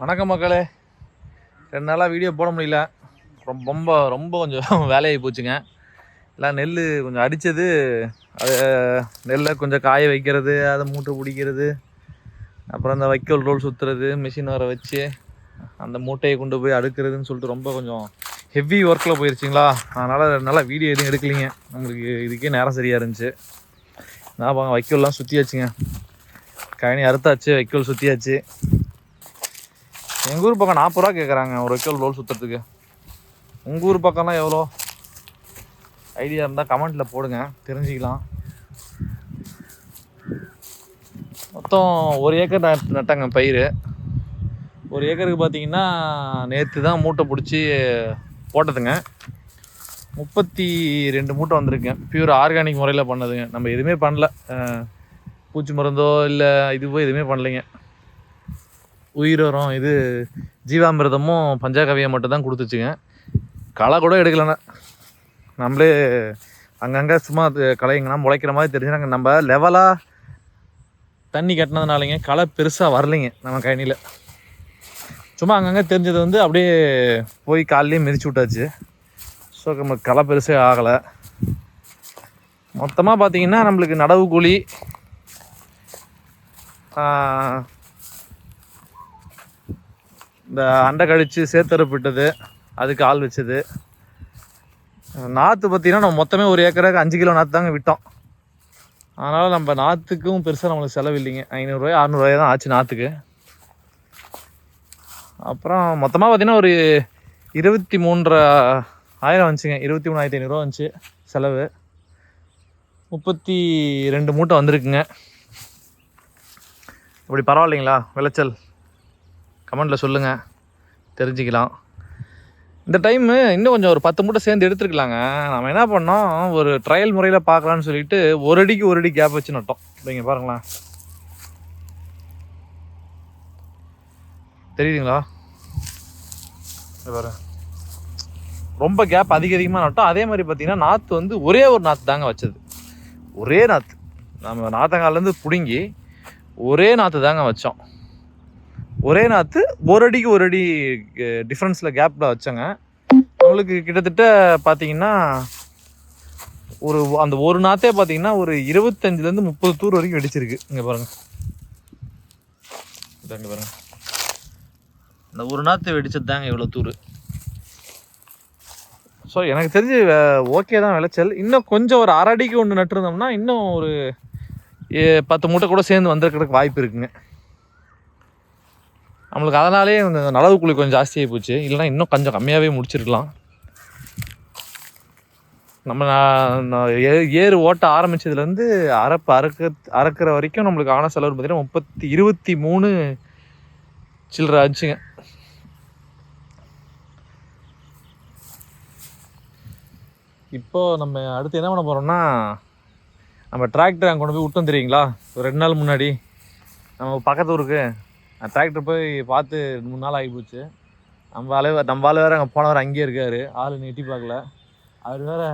வணக்கம் மக்களே. ரெண்டு நாளாக வீடியோ போட முடியல. ரொம்ப ரொம்ப ரொம்ப கொஞ்சம் வேலையாகி போச்சுங்க. எல்லாம் நெல் கொஞ்சம் அடித்தது அது நெல்லை கொஞ்சம் காய வைக்கிறது அதை மூட்டை பிடிக்கிறது அப்புறம் அந்த வைக்கோல் ரோல் சுற்றுறது மிஷின் வர வச்சு அந்த மூட்டையை கொண்டு போய் அடுக்கிறதுன்னு சொல்லிட்டு ரொம்ப கொஞ்சம் ஹெவி ஒர்க்கில் போயிருச்சிங்களா? அதனால் நல்லா வீடியோ எதுவும் எடுக்கலிங்க. நம்மளுக்கு இதுக்கே நேரம் சரியாக இருந்துச்சு. நான் பாங்க வைக்கோல்லாம் சுற்றியாச்சுங்க கழனி அறுத்தாச்சு வைக்கோல் சுற்றியாச்சு எங்கள் ஊர் பக்கம் நாற்பது ரூபா கேட்குறாங்க ஒரு வைக்கோல் ரோல் சுற்றுறதுக்கு உங்கள் ஊர் பக்கம்லாம் எவ்வளோ? ஐடியா இருந்தால் கமெண்ட்டில் போடுங்க தெரிஞ்சுக்கலாம். மொத்தம் ஒரு ஏக்கர் நட்டாங்க பயிர். ஒரு ஏக்கருக்கு பார்த்தீங்கன்னா நேற்று தான் மூட்டை பிடிச்சி போட்டதுங்க. முப்பத்தி ரெண்டு மூட்டை வந்திருக்கேன் பியூர் ஆர்கானிக் முறையில் பண்ணதுங்க. நம்ம எதுவுமே பண்ணல. பூச்சி மருந்தோ இல்லை இதுவோ எதுவுமே பண்ணலைங்க. உயிரோரம் இது ஜீவாமிர்தமும் பஞ்சாகவியம் மட்டும் தான் கொடுத்துச்சுங்க. களை கூட எடுக்கலண்ணா. நம்மளே அங்கங்கே சும்மா களைங்கன்னா முளைக்கிற மாதிரி தெரிஞ்சுனாங்க நம்ம லெவலாக தண்ணி கட்டினதுனாலங்க களை பெருசாக வரலைங்க நம்ம கழனியில் சும்மா அங்கங்கே தெரிஞ்சது வந்து அப்படியே போய் காலையிலேயே மிதிச்சு விட்டாச்சு. ஸோ நம்ம களை பெருசே ஆகலை. மொத்தமாக பார்த்தீங்கன்னா நம்மளுக்கு நடவு கூலி இந்த அண்டை கழித்து சேத்தரப்பிட்டது அதுக்கு ஆள் வச்சது. நாற்று பார்த்தீங்கன்னா நம்ம மொத்தமே ஒரு ஏக்கருக்கு அஞ்சு கிலோ நாற்று தாங்க விட்டோம். அதனால் நம்ம நாற்றுக்கும் பெருசாக நம்மளுக்கு செலவு இல்லைங்க. ஐநூறுரூவாய் அறநூறுவாய் தான் ஆச்சு நாற்றுக்கு அப்புறம் மொத்தமாக பார்த்தீங்கன்னா ஒரு இருபத்தி மூன்றரை ஆயிரம் வந்துச்சுங்க. இருபத்தி மூணாயிரத்தி ஐநூறுரூவா வந்துச்சு செலவு. முப்பத்தி ரெண்டு மூட்டை வந்திருக்குங்க. அப்படி பரவாயில்லைங்களா? விளைச்சல்? கமெண்டில் சொல்லுங்கள் தெரிஞ்சுக்கலாம். இந்த டைமு இன்னும் கொஞ்சம் ஒரு பத்து மூட்டை சேர்ந்து எடுத்துருக்கலாங்க. நம்ம என்ன பண்ணோம்? ஒரு ட்ரையல் முறையில் பார்க்கலான்னு சொல்லிட்டு ஒரு அடிக்கு ஒரு அடி கேப் வச்சு நட்டோம். நீங்கள் பாருங்களேன். தெரியுதுங்களா? பாரு ரொம்ப கேப் அதிக அதிகமாக நட்டோம். அதே மாதிரி பார்த்தீங்கன்னா நாற்று வந்து ஒரே ஒரு நாற்று தாங்க வச்சது. ஒரே நாற்று நம்ம நாத்தங்கால்லேருந்து பிடுங்கி ஒரே நாற்று தாங்க வச்சோம். ஒரே நாற்று ஒரு அடிக்கு ஒரு அடி டிஃப்ரென்ஸில் கேப்பில் வச்சேங்க. நம்மளுக்கு கிட்டத்தட்ட பார்த்தீங்கன்னா ஒரு அந்த ஒரு நாத்தே பார்த்தீங்கன்னா ஒரு இருபத்தஞ்சிலேருந்து முப்பது தூர் வரைக்கும் வெடிச்சிருக்கு. இங்கே பாருங்க. இதாங்க பாருங்க. இந்த ஒரு நாற்று வெடிச்சது தாங்க இவ்வளோ தூர். ஸோ எனக்கு தெரிஞ்சு ஓகே தான் விளைச்சல். இன்னும் கொஞ்சம் ஒரு அரை அடிக்கு ஒன்று நட்டுருந்தோம்னா இன்னும் ஒரு ஏ, பத்து மூட்டை கூட சேர்ந்து வந்திருக்கிறதுக்கு வாய்ப்பு இருக்குங்க. நம்மளுக்கு அதனாலே நடவு கூலி கொஞ்சம் ஜாஸ்தியாகி போச்சு. இல்லைன்னா இன்னும் கொஞ்சம் கம்மியாகவே முடிச்சிருக்கலாம். நம்ம நான் நான் ஏ- ஏறு ஓட்ட ஆரம்பித்ததுலேருந்து அறப்பு அறுக்க அறுக்கிற வரைக்கும் நம்மளுக்கு ஆன செலவு பார்த்தீங்கன்னா முப்பத்தி இருபத்தி மூணு சில்லற ஆச்சுங்க. இப்போ நம்ம அடுத்து என்ன பண்ண போகிறோம்னா நம்ம டிராக்டர் அங்கே கொண்டு போய் விட்டோம் தெரியுங்களா? ஒரு ரெண்டு நாள் முன்னாடி. நம்ம பக்கத்து ஊருக்கு. டிராக்டர் போய் பார்த்து மூணு நாள் ஆகி போச்சு நம்ம ஆளு நம்ம ஆள் வேறு அங்கே போனவர் அங்கேயே இருக்கார். ஆள் நீ எட்டி பார்க்கல. அவர் வேற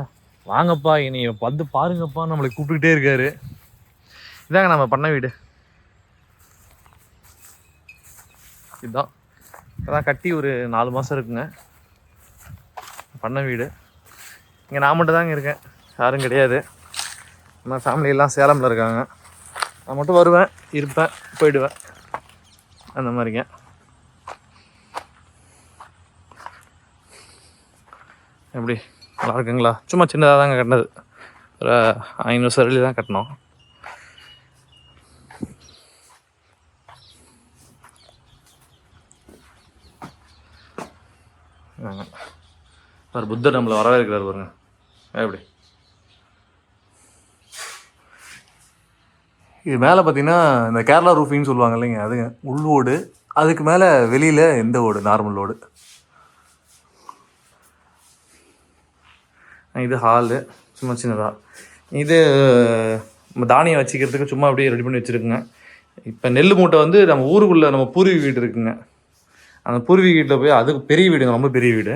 வாங்கப்பா இனி வந்து பாருங்கப்பா நம்மளை கூப்பிட்டுக்கிட்டே இருக்காரு. இதாங்க நம்ம பண்ண வீடு. இதுதான் இதெல்லாம் கட்டி ஒரு நாலு மாதம் இருக்குங்க. பண்ண வீடு. இங்கே நான் மட்டும் தாங்க இருக்கேன். யாரும் கிடையாது. நம்ம ஃபேமிலியெல்லாம் சேலமில் இருக்காங்க. நான் மட்டும் வருவேன் இருப்பேன் போயிடுவேன். அந்த மாதிரிங்க. எப்படி நல்லா இருக்குங்களா? சும்மா சின்னதாக தாங்க கட்டினது. ஒரு ஐநூறு சரளி தான் கட்டினோம். பாரு புத்தர் நம்மளை வரவேற்கிறார் பாருங்க. எப்படி? இது மேலே பார்த்தீங்கன்னா இந்த கேரளா ரூஃபின்னு சொல்லுவாங்க இல்லைங்க அதுங்க. உள் ஓடு. அதுக்கு மேலே வெளியில் எந்த ஓடு? நார்மல் ஓடு. இது ஹாலு. சும்மா சின்னதாக இது நம்ம தானியம் வச்சுக்கிறதுக்கு சும்மா அப்படியே ரெடி பண்ணி வச்சுருக்குங்க. இப்போ நெல் மூட்டை வந்து நம்ம ஊருக்குள்ளே நம்ம பூர்வீக வீடு இருக்குங்க. அந்த பூர்வீக வீட்டில் போய் அதுக்கு பெரிய வீடுங்க. ரொம்ப பெரிய வீடு.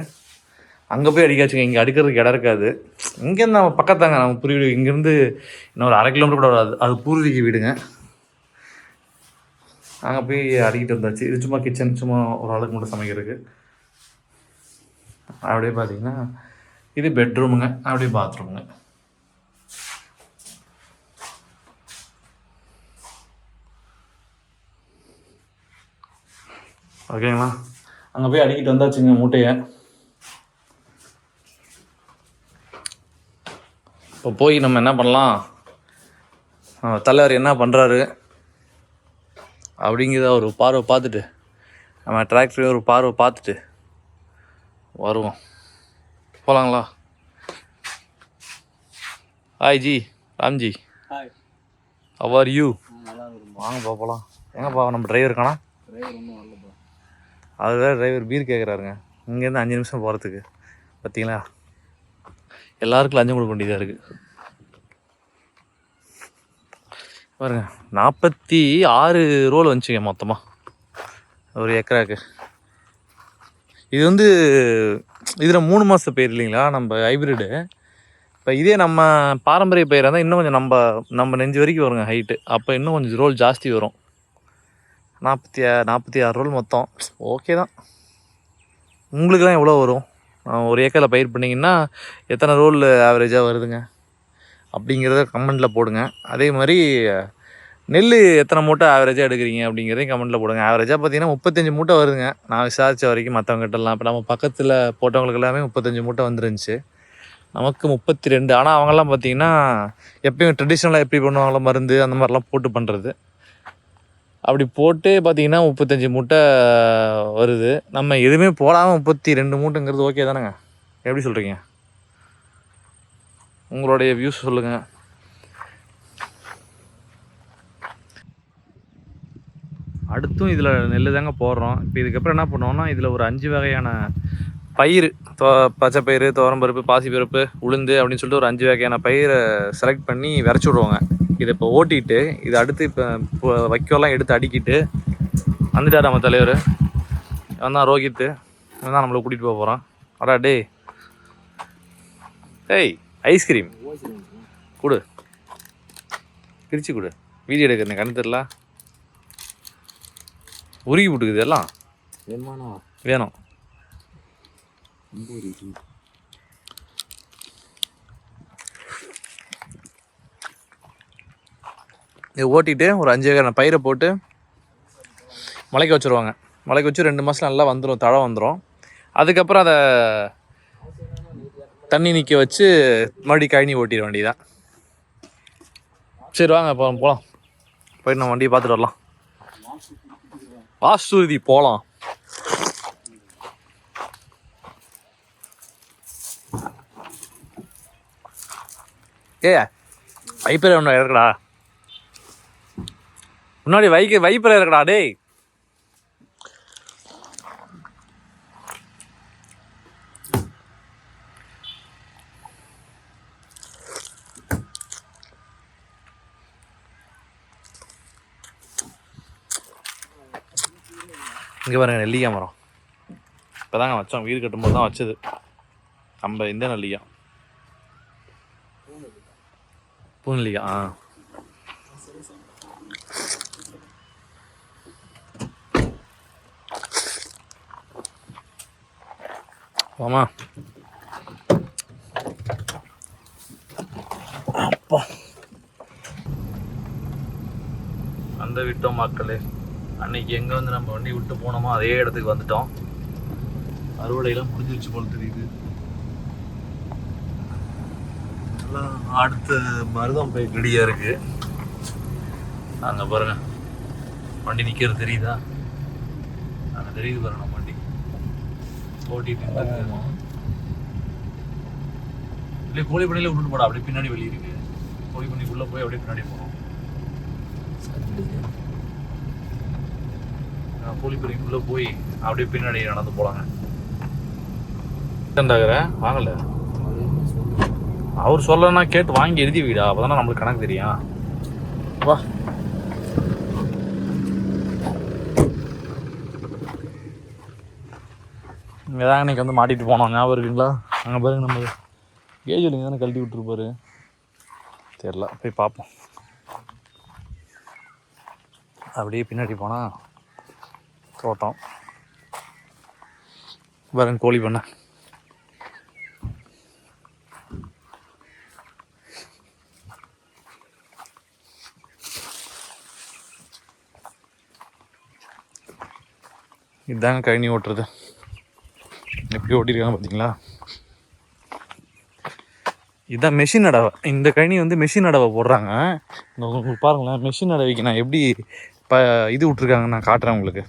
அங்கே போய் அடிக்காச்சுங்க இங்கே அடிக்கிறதுக்கு இடம் இருக்காது. இங்கேருந்து நம்ம பக்கத்தாங்க நம்ம பூர்வீக இங்கேருந்து இன்னும் ஒரு அரை கிலோமீட்டர் கூட வராது. அது பூர்வீக வீடுங்க. அங்கே போய் அடிக்கிட்டு வந்தாச்சு. இது சும்மா கிச்சன் சும்மா ஒரு ஆளுக்கு மட்டும் சமைக்கிறதுக்கு. அப்படியே பார்த்தீங்கன்னா இது பெட்ரூமுங்க அப்படியே பாத்ரூமுங்க ஓகேங்களா அங்கே போய் அடிக்கிட்டு வந்தாச்சுங்க மூட்டையை. இப்போ போய் நம்ம என்ன பண்ணலாம்? தலைவர் என்ன பண்ணுறாரு அப்படிங்கிறத ஒரு பார்வை பார்த்துட்டு நம்ம டிராக்டர் ஒரு பார்வை பார்த்துட்டு வருவோம். போகலாங்களா hi ji Ramji how are you வாங்கப்பா போகலாம் எங்கப்பா நம்ம டிரைவர் காணா அது வேறு டிரைவர் பீர் கேட்குறாருங்க இங்கேருந்து அஞ்சு நிமிஷம் போகிறதுக்கு பார்த்தீங்களா எல்லாருக்கும் லஞ்சம் கொடுக்க வேண்டியதாக இருக்குது பாருங்க நாற்பத்தி ஆறு ரோல் வந்துச்சுங்க மொத்தமாக ஒரு ஏக்கராக்கு. இது வந்து இதில் மூணு மாத பயிர் இல்லைங்களா? நம்ம ஹைப்ரிடு இப்போ இதே நம்ம பாரம்பரிய பயிராக இருந்தால் இன்னும் கொஞ்சம் நம்ம நம்ம நெஞ்சு வரைக்கும் வருங்க ஹைட்டு அப்போ இன்னும் கொஞ்சம் ரோல் ஜாஸ்தி வரும். நாற்பத்தி நாற்பத்தி ஆறு ரோல் மொத்தம். ஓகே தான். உங்களுக்குலாம் எவ்வளோ வரும்? ஒரு ஏக்கரில் பயிர் பண்ணிங்கன்னா எத்தனை ரோல் ஆவரேஜாக வருதுங்க? அப்படிங்கிறத கமெண்ட்டில் போடுங்க. அதே மாதிரி நெல் எத்தனை மூட்டை ஆவரேஜாக எடுக்கிறீங்க அப்படிங்கிறதையும் கமெண்ட்டில் போடுங்க. ஆவரேஜாக பார்த்தீங்கன்னா முப்பத்தஞ்சு மூட்டை வருதுங்க. நான் விசாரித்த வரைக்கும் மற்றவங்ககிட்டலாம் இப்போ நம்ம பக்கத்தில் போட்டவங்களுக்கு எல்லாமே முப்பத்தஞ்சு மூட்டை வந்துருந்துச்சு. நமக்கு முப்பத்தி ரெண்டு. ஆனால் அவங்கெல்லாம் பார்த்தீங்கன்னா எப்பயும் ட்ரெடிஷ்னலாக எப்படி பண்ணுவாங்களோ மருந்து அந்த மாதிரிலாம் போட்டு பண்ணுறது அப்படி போட்டு பார்த்தீங்கன்னா முப்பத்தஞ்சு மூட்டை வருது. நம்ம எதுவுமே போடாமல் முப்பத்தி ரெண்டு மூட்டைங்கிறது ஓகே தானேங்க? எப்படி சொல்கிறீங்க உங்களுடைய வியூஸ் சொல்லுங்கள் அடுத்தும் இதில் நெல் தாங்க போடுறோம். இப்போ இதுக்கப்புறம் என்ன பண்ணுவோம்னா இதில் ஒரு அஞ்சு வகையான பயிர் தோ பச்சை பயிறு துவரம்பருப்பு பாசிப்பருப்பு உளுந்து அப்படின்னு சொல்லிட்டு ஒரு அஞ்சு வகையான பயிரை செலக்ட் பண்ணி விரைச்சி விடுவாங்க. இதை இப்போ ஓட்டிட்டு இதை அடுத்து இப்போ வைக்கோலாம் எடுத்து அடிக்கிட்டு வந்துட்டார் நம்ம தலைவர்? அவன் தான் ரோஹித்து. இவன் தான் நம்மளை கூட்டிகிட்டு போக போகிறான் அடா டே ஏய் ஐஸ்கிரீம் கொடு. பிரித்து கொடு. வீடியோ எடுக்கிறேன் கண்ணு தெரில உருகி விட்டுக்குது எல்லாம். வேணும் ரொம்ப இருக்கு இதை ஓட்டிட்டு ஒரு அஞ்சு வகையான பயிரை போட்டு முளைக்க வச்சுருவாங்க. முளைக்க வச்சு ரெண்டு மாதம் நல்லா வந்துடும் தழை வந்துடும் அதுக்கப்புறம் அதை தண்ணி நிற்க வச்சு மறுபடியும் கழனி ஓட்டிட வேண்டியதான் சரி வாங்க போகலாம் போகலாம் போயிட்டு நம்ம வண்டியை பார்த்துட்டு வரலாம். வாஸ்துதி போகலாம் ஏ வைப்பர் ஒன்று இறக்குடா. முன்னாடி வைக்க வைப்பில் இருக்கடா டேய். இங்கே பாருங்க நெல்லிக்காய் மரம். இப்போ தாங்க வச்சோம். வீடு கட்டும்போது தான் வச்சது. நம்ம இந்த நெல்லிக்காய். பூநெல்லிக்காய் ஆ. ஆமா அப்பா. அந்த விட்டோம் மக்களே. அன்னைக்கு எங்க வந்து நம்ம வண்டி விட்டு போனோமோ அதே இடத்துக்கு வந்துட்டோம். அறுவடையெல்லாம் முடிஞ்சிருச்சு போல தெரியுது. எல்லாம் அடுத்த மருதம் போய் ரெடியா இருக்கு. அங்க பாருங்க. வண்டி நிக்கிறது தெரியுதா? அங்க தெரியுது பாருங்க ஓட்டிட்டு நின்னுருக்கு. இல்லையே கோழி பண்ணையில விட்டுட்டு போடா அப்படியே பின்னாடி வெளியே இருக்கு. கோழி பண்ணிக்குள்ள போய் அப்படியே பின்னாடி போகணும். கோழி பண்ணைக்குள்ள போய் அப்படியே பின்னாடி நடந்து போலாங்க. இருந்தாகிற வாங்கல. அவர் சொல்லனா கேட்டு வாங்கி எழுதி வைடா அப்பதானே நம்மளுக்கு கணக்கு தெரியும். வா. இங்கே தான் இன்னைக்கு வந்து மாட்டிகிட்டு போனோம். ஞாபகம் இருக்குங்களா? அங்கே பாருங்க நம்ம கேஜ் இல்லைங்க தானே கழட்டி விட்டுருப்பாரு. தெரில போய் பார்ப்போம். அப்படியே பின்னாடி போனால் தோட்டம். பாருங்க கோழி பண்ண. இதுதாங்க கழனி ஓட்டுறது. எப்படி ஓட்டியிருக்காங்க பார்த்தீங்களா இதான் மெஷின் அடவை இந்த கழனி வந்து மெஷின் அடவை போடுறாங்க. உங்களுக்கு பாருங்களேன் மெஷின் அடவைக்கு நான் எப்படி இப்போ இது விட்ருக்காங்க நான் காட்டுறேன் உங்களுக்கு.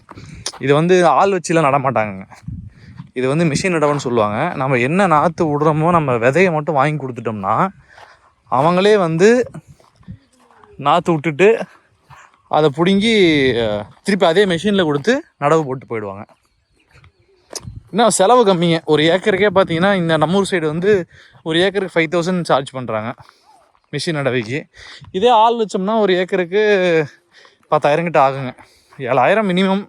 இது வந்து ஆள் வச்சுலாம் நடமாட்டாங்கங்க. இது வந்து மிஷின் அடவைன்னு சொல்லுவாங்க. நம்ம என்ன நாற்று விடுறோமோ நம்ம விதையை மட்டும் வாங்கி கொடுத்துட்டோம்னா அவங்களே வந்து நாற்று விட்டுட்டு அதை பிடுங்கி திருப்பி அதே மெஷினில் கொடுத்து நடவு போட்டு போயிடுவாங்க. இன்னும் செலவு கம்மிங்க. ஒரு ஏக்கருக்கே பார்த்தீங்கன்னா இந்த நம்ம ஊர் சைடு வந்து ஒரு ஏக்கருக்கு ஃபைவ் தௌசண்ட் சார்ஜ் பண்ணுறாங்க மிஷின் அடவைக்கு இதே ஆள் வச்சோம்னா ஒரு ஏக்கருக்கு பத்தாயிரம் கிட்ட ஆகுங்க. ஏழாயிரம் மினிமம்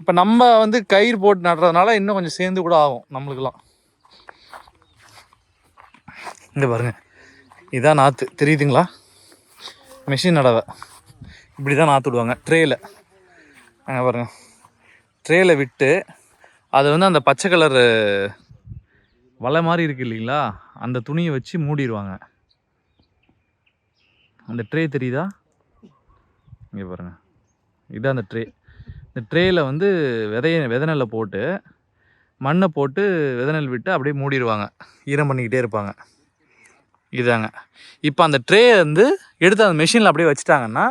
இப்போ நம்ம வந்து கயிறு போட்டு நடுறதுனால இன்னும் கொஞ்சம் சேர்ந்து கூட ஆகும் நம்மளுக்கெல்லாம். இங்கே பாருங்கள் இதான் நாற்று தெரியுதுங்களா? மிஷின் நடவை. இப்படி தான் நாற்று விடுவாங்க ட்ரேயில் அங்கே பாருங்கள் ட்ரேயில் விட்டு அது வந்து அந்த பச்சை கலர் வலை மாதிரி இருக்குது இல்லைங்களா? அந்த துணியை வச்சு மூடிடுவாங்க அந்த ட்ரே தெரியுதா? இங்கே பாருங்கள் இதுதான் அந்த ட்ரே. இந்த ட்ரேயில் வந்து விதைய விதநெல்லை போட்டு மண்ணை போட்டு விதநெல் விட்டு அப்படியே மூடிடுவாங்க ஈரம் பண்ணிக்கிட்டே இருப்பாங்க. இதாங்க. இப்போ அந்த ட்ரேயை வந்து எடுத்து அந்த மிஷினில் அப்படியே வச்சுட்டாங்கன்னா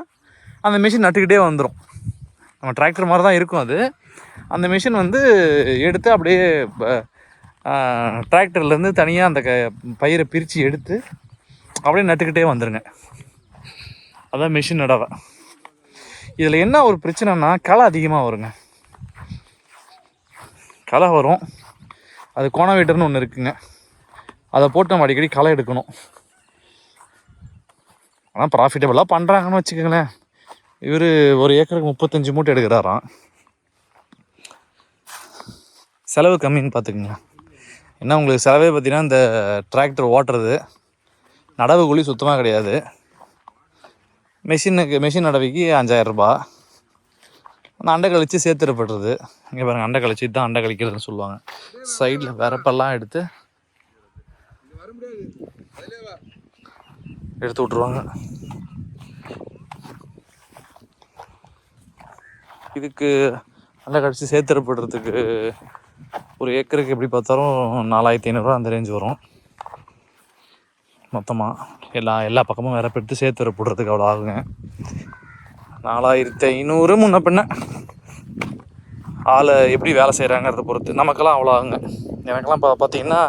அந்த மிஷின் நட்டுக்கிட்டே வந்துடும் நம்ம டிராக்டர் மாதிரி தான் இருக்கும் அது. அந்த மிஷின் வந்து எடுத்து அப்படியே டிராக்டர்லேருந்து தனியாக அந்த க பயிரை பிரித்து எடுத்து அப்படியே நட்டுக்கிட்டே வந்துடுங்க அதான் மிஷின் நடவை. இதில் என்ன ஒரு பிரச்சனைனா களை அதிகமாக வருங்க. களை வரும். அது கோணவீட்டர்னு ஒன்று இருக்குங்க. அதை போட்டு நம்ம அடிக்கடி களை எடுக்கணும். ஆனால் ப்ராஃபிட்டபுளாக பண்ணுறாங்கன்னு வச்சுக்கோங்களேன். இவர் ஒரு ஏக்கருக்கு முப்பத்தஞ்சு மூட்டை எடுக்கிறாராம். செலவு கம்மின்னு பார்த்துக்குங்க. என்ன உங்களுக்கு செலவே பார்த்தீங்கன்னா இந்த டிராக்டர் ஓட்டுறது நடவு கூலி சுத்தமாக கிடையாது. மெஷினுக்கு மெஷின் நடவைக்கு அஞ்சாயிரம் ரூபாய் அந்த அண்டை கழிச்சு சேர்த்துடப்படுறது இங்கே பாருங்க அண்டை கழிச்சு தான் அண்டை கழிக்கிறதுன்னு சொல்லுவாங்க. சைடில் வரப்பெல்லாம் எடுத்து எடுத்து விட்ருவாங்க இதுக்கு அண்டை கழிச்சு சேர்த்துடப்படுறதுக்கு ஒரு ஏக்கருக்கு எப்படி பார்த்தாலும் நாலாயிரத்தி ஐநூறுரூவா அந்த ரேஞ்ச் வரும். மொத்தமாக எல்லா எல்லா பக்கமும் வேற பெற்று சேர்த்து வர போடுறதுக்கு அவ்வளோ ஆகுங்க. நாலாயிரத்தி ஐநூறு முன்ன பின்ன ஆளை எப்படி வேலை செய்கிறாங்கிறத பொறுத்து நமக்கெல்லாம் அவ்வளோ ஆகுங்க. எனக்கெல்லாம் இப்போ பார்த்தீங்கன்னா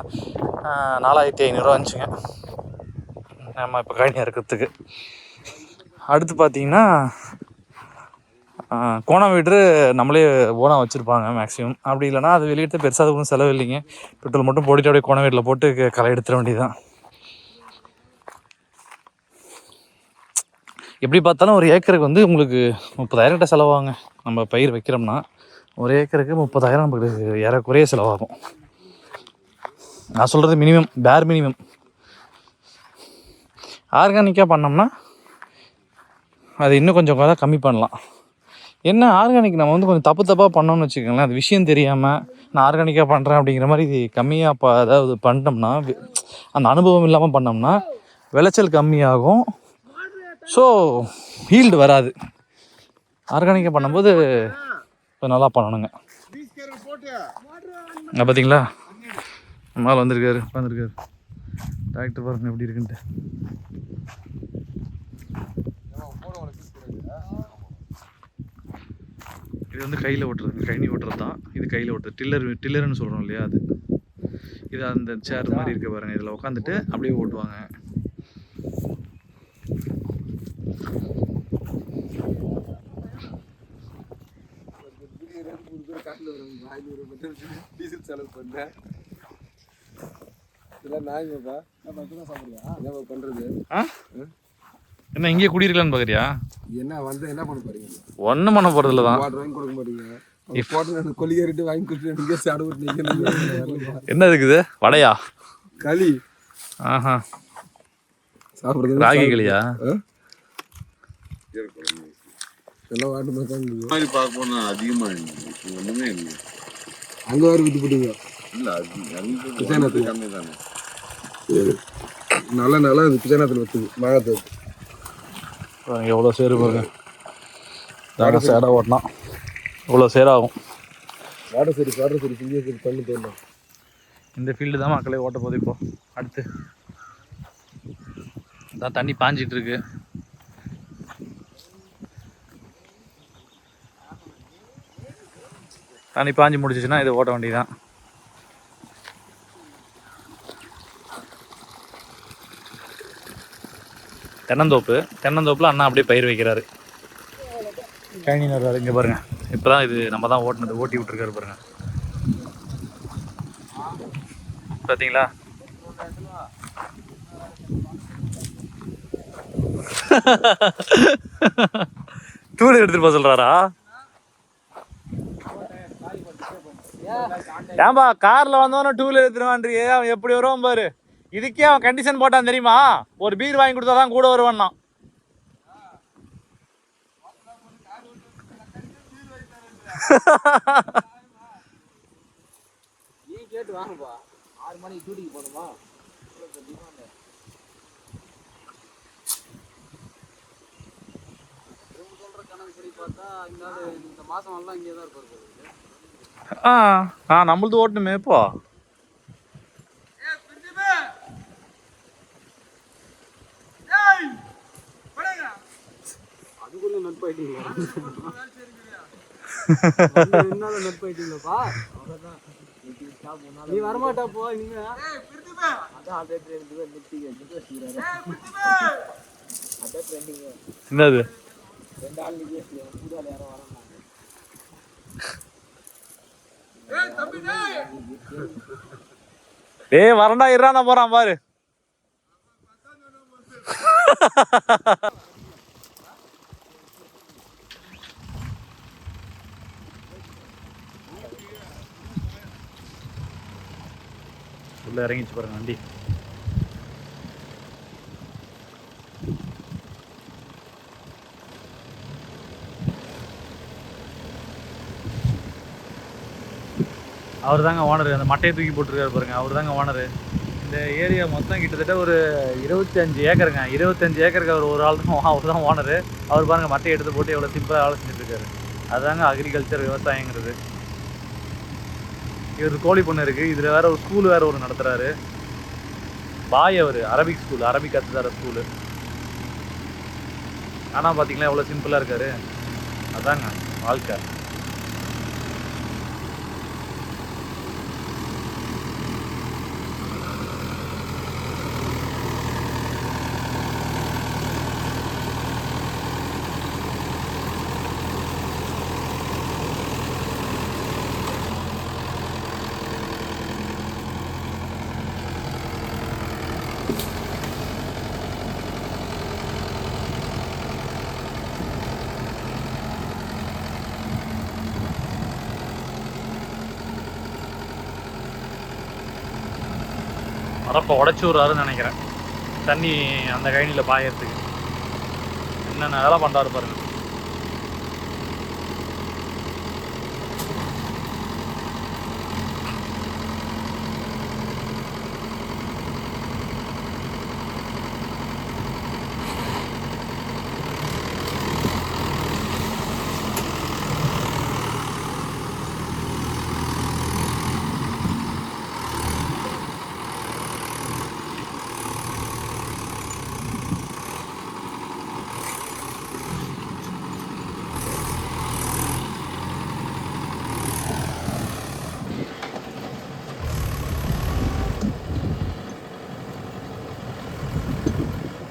நாலாயிரத்தி ஐநூறுரூவா இருந்துச்சுங்க. நம்ம இப்போ கழனியாக இருக்கிறதுக்கு அடுத்து பார்த்தீங்கன்னா கோணம் வீட்டு நம்மளே ஓனாக வச்சுருப்பாங்க மேக்ஸிமம் அப்படி இல்லைன்னா அது வெளியிட்டு பெருசாக ஒன்றும் செலவு இல்லைங்க. பெட்ரோல் மட்டும் போட்டுட்டு அப்படியே கோணம் வீட்டில் போட்டு களை எடுத்துட வேண்டியதுதான். எப்படி பார்த்தாலும் ஒரு ஏக்கருக்கு வந்து உங்களுக்கு முப்பதாயிரம் கிட்ட செலவாகுங்க. நம்ம பயிர் வைக்கிறோம்னா ஒரு ஏக்கருக்கு முப்பதாயிரம் நமக்கு ஏறக்குறைய செலவாகும். நான் சொல்கிறது மினிமம் பேர் மினிமம் ஆர்கானிக்காக பண்ணோம்னா அது இன்னும் கொஞ்சம் கொஞ்சம் கம்மி பண்ணலாம். என்ன ஆர்கானிக் நம்ம வந்து கொஞ்சம் தப்பு தப்பாக பண்ணோம்னு வச்சுக்கோங்களேன். அது விஷயம் தெரியாமல் நான் ஆர்கானிக்காக பண்ணுறேன் அப்படிங்கிற மாதிரி கம்மியாக இப்போ அதாவது பண்ணிட்டோம்னா அந்த அனுபவம் இல்லாமல் பண்ணோம்னா விளைச்சல் கம்மியாகும். ஸோ ஹீல்டு வராது. ஆர்கானிக்காக பண்ணும்போது கொஞ்சம் நல்லா பண்ணணுங்க. பார்த்தீங்களா நம்மளால் வந்திருக்காரு உட்காந்துருக்காரு டிராக்டர் பாருங்க எப்படி இருக்குன்ட்டு. இது வந்து கையில் ஓட்டுறது கழனி ஓட்டுறது தான். இது கையில் ஓட்டுறது. டில்லர் டில்லர்னு சொல்கிறோம் இல்லையா அது? இது அந்த சேர் மாதிரி இருக்க பாருங்க. இதில் உட்காந்துட்டு அப்படியே ஓட்டுவாங்க. டீசல் செலவு பண்ணேன் இதெல்லாம் நாய்ங்கப்பா நம்ம பண்ணுறது ஆ? என்ன இங்கேயே குடியிருக்கலான்னு பார்க்குறியா என்ன வந்து என்ன பண்ண போறீங்க? ஒன்றும் பண்ண போகிறதில்ல தான். வாட்டர் வாங்கி கொடுக்க மாட்டீங்க கொல்லிக்காரிட்டு வாங்கி கொடுத்துட்டு என்ன இருக்குது? வடையா? களி. ஆஹா. சாப்பிடுறது ராகி களியா? எல்லாம் வாட்டு மாதிரி தான் பார்க்க போனா அதிகமா இருந்தது இப்போ ஒண்ணுமே இல்லை. அங்கே வேறு விட்டு போட்டுங்க. இல்ல அது அது கிருஷ்ணாத்துல. கம்மி தானே. நல்லா நல்லா இது கிச்சனத்தில் வச்சுது. மாகத்தை. பாருங்க எவ்வளோ சேரு பாருங்க. தாங்க சேடாக ஓட்டினா. இவ்வளோ சேராகும். வாடை சரி வாடை சரி சிங்கிய சரி தண்ணி தோணும் இந்த ஃபீல்டு தான் மக்களே ஓட்ட போகுது இப்போ. அடுத்து. தான் தண்ணி பாஞ்சிட்டு இருக்கு. தண்ணி பாஞ்சு முடிச்சிச்சுன்னா இது ஓட்ட வேண்டியதான் தென்னந்தோப்பு. தென்னந்தோப்பில் அண்ணா அப்படியே பயிர் வைக்கிறாரு. கழனின்னு வர்றாரு இங்கே பாருங்க. இப்போ தான் இது நம்ம தான் ஓட்டினது ஓட்டி விட்டுருக்காரு பாருங்க. பார்த்தீங்களா டூர் எடுத்துட்டு போக சொல்றாரா? ஏன்பா கார்ல வந்தவன டூ வீலர் எடுத்துருவான்றியே அவன் எப்படி வருவான் பாரு. இதுக்கே அவன் கண்டிஷன் போட்டான் தெரியுமா? ஒரு பீர் வாங்கி கொடுத்தா தான் கூட வருவான்னா நீ கேட்டு வாங்கப்பா. ஆறு மணிக்கு டியூட்டிக்கு போகணுமா? இவங்க சொல்ற கணக்குப்படி பார்த்தா இந்த ஆளு இந்த மாசம் எல்லாம் இங்கே தான் இருப்பாரு போல இருக்கு. ஆ ஆ நம்மளது ஓட்டணுமே இப்போ. நீ வரமாட்டா போ இனிமே. என்னது? ஏய் வரண்டா இறான போறான் பாரு. உள்ள இறங்கிச்சு பாருங்க வண்டி. அவர் தாங்க ஓனர் அந்த மட்டையை தூக்கி போட்டிருக்காரு பாருங்க அவர் தாங்க ஓனர். இந்த ஏரியா மொத்தம் கிட்டத்தட்ட ஒரு இருபத்தி அஞ்சு ஏக்கருங்க. இருபத்தஞ்சு ஏக்கருக்கு அவர் ஒரு ஆள் தான் அவர் தான் ஓனர். அவர் பாருங்க மட்டையை எடுத்து போட்டு எவ்வளோ சிம்பிளாக வேலை செஞ்சுட்டு இருக்காரு. அதுதாங்க அக்ரிகல்ச்சர் விவசாயங்கிறது. இவர் கோழி பொண்ணு இருக்கு. இதுல வேற ஒரு ஸ்கூல் வேற ஒரு நடத்துறாரு. பாய் அவர் அரபிக் ஸ்கூல் அரபிக் கத்துதார ஸ்கூலு ஆனா பாத்தீங்களா எவ்வளவு சிம்பிளா இருக்காரு. அதாங்க வாழ்க்கை. வரப்போ உடச்சி விட்றாருன்னு நினைக்கிறேன். தண்ணி அந்த கழனியில் பாயறதுக்கு. என்னென்ன வேலை பண்ணுறாரு பாருங்கள்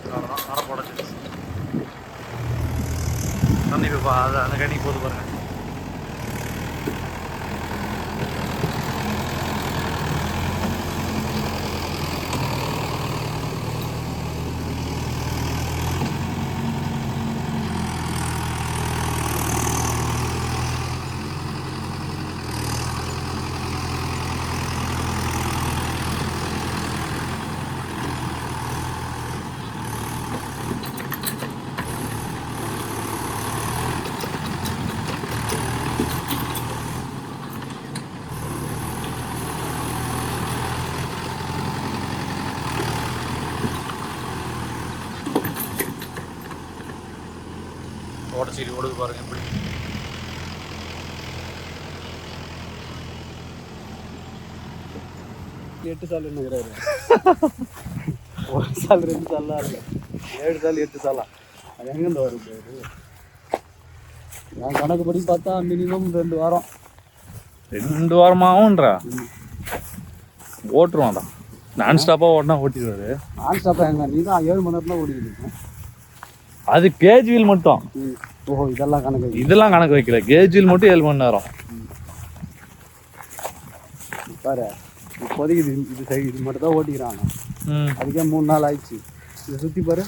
அவ்வளோதான் மரப்பை உடச்சிருச்சு தண்ணி இப்போ அது அந்த கழனிக்கு போது பாருங்க. சரி ஓடுது பாருங்க எப்படி. எட்டு சால் என்னங்கிறாரு ஒரு சால் ரெண்டு சால்லாம் இருக்கு ஏழு சால் எட்டு சாலா அது எங்கேருந்து வரும் பேரு நான் கணக்குப்படி பார்த்தா மினிமம் ரெண்டு வாரம். ரெண்டு வாரமாகும்ன்றா ஓட்டுருவான்டா. நான் ஸ்டாப்பாக ஓட்டினா ஓட்டிடுவாரு. நான் ஸ்டாப்பாக எங்க? நீ தான் ஏழு மணி நேரம் தான் ஓடிக்கிட்டு அது கேஜ் வீல் மட்டும். ஓஹோ இதெல்லாம் கணக்கு. இதெல்லாம் கணக்கு வைக்கல. கேஜ் வீல் மட்டும் ஏழு மணி நேரம். பாரு இப்போதைக்கு இது இது சரி இது மட்டும் தான் ஓட்டிக்கிறாங்க. அதுக்கே மூணு நாள் ஆயிடுச்சு. இதை சுற்றி பாரு.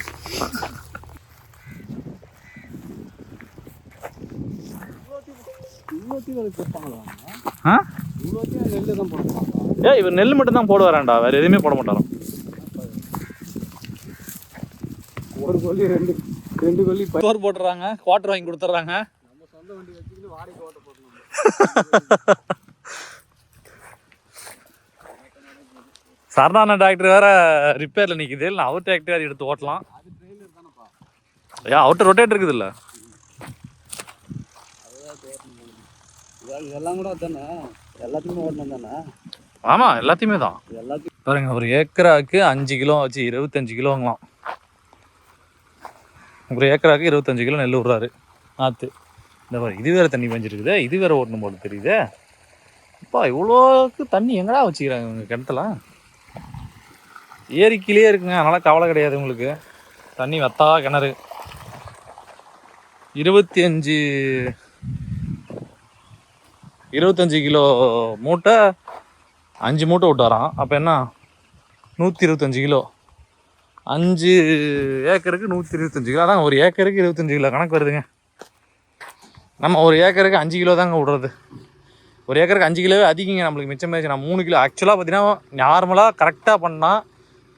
ஏ இவர் நெல் மட்டும் தான் போடுவாராண்டா. வேற எதுவுமே போட மாட்டாராம். ஒரு கொல்லி ரெண்டு ரெண்டு கொல்லி டோர் போட்டுறாங்க குவார்டர் வாங்கி கொடுத்துட்றாங்க. நம்ம சொந்த வண்டி வச்சுக்கிட்டு வாடகை ஓட்ட போடணும் சரணான டாக்டர் வேற ரிப்பேர்ல நிக்குது. இல்லை அவர் டிராக்டர் எடுத்து ஓட்டலாம். ஐயா அவுட்டர் ஏன் ரொட்டேட் இருக்குது இல்ல இதெல்லாம் கூட தானே எல்லாத்தையுமே ஓட்டணும் தானே ஆமா எல்லாத்தையுமே தான். எல்லாத்தையும் பாருங்க ஒரு ஏக்கராக்கு அஞ்சு கிலோ வச்சு இருபத்தஞ்சு கிலோங்களாம். ஒரு ஏக்கராக்கு இருபத்தஞ்சு கிலோ நெல் விட்றாரு. நாற்று இந்த மாதிரி இது வேறு தண்ணி பஞ்சிருக்குதே இது வேறு ஓட்டணும் போல தெரியுதே. அப்பா இவ்வளோக்கு தண்ணி எங்கடா வச்சுக்கிறாங்க உங்கள் கிணத்துல? ஏரிக்கிலேயே இருக்குங்க அதனால் கவலை கிடையாது உங்களுக்கு. தண்ணி வத்தா கிணறு. இருபத்தி அஞ்சு இருபத்தஞ்சு கிலோ மூட்டை அஞ்சு மூட்டை விட்டாராம். அப்போ என்ன? நூற்றி இருபத்தஞ்சு கிலோ. அஞ்சு ஏக்கருக்கு நூற்றி இருபத்தஞ்சு கிலோ. அதான் ஒரு ஏக்கருக்கு இருபத்தஞ்சு கிலோ கணக்கு வருதுங்க. நம்ம ஒரு ஏக்கருக்கு அஞ்சு கிலோ தாங்க விடுறது. ஒரு ஏக்கருக்கு அஞ்சு கிலோவே அதிகங்க நம்மளுக்கு மிச்சமாச்சு நான் மூணு கிலோ ஆக்சுவலாக பார்த்தீங்கன்னா நார்மலாக கரெக்டாக பண்ணால்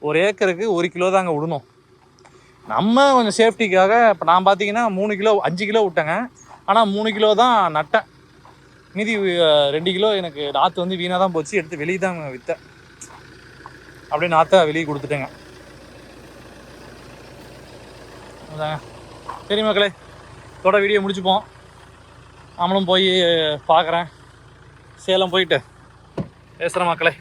ஒரு ஏக்கருக்கு ஒரு கிலோ தாங்க விடணும். நம்ம கொஞ்சம் சேஃப்டிக்காக இப்போ நான் பார்த்தீங்கன்னா மூணு கிலோ அஞ்சு கிலோ விட்டேங்க. ஆனால் மூணு கிலோ தான் நட்டேன். மீதி ரெண்டு கிலோ எனக்கு நாற்று வந்து வீணாக தான் போச்சு. எடுத்து வெளியே தான் விற்றேன் அப்படியே நாற்றை வெளியே கொடுத்துட்டேங்க அதாங்க சரி மக்களே இதோட வீடியோ முடிச்சுப்போம். நாமளும் போய் பார்க்குறேன். சேலம் போயிட்டு பேசுகிறேன் மக்களே.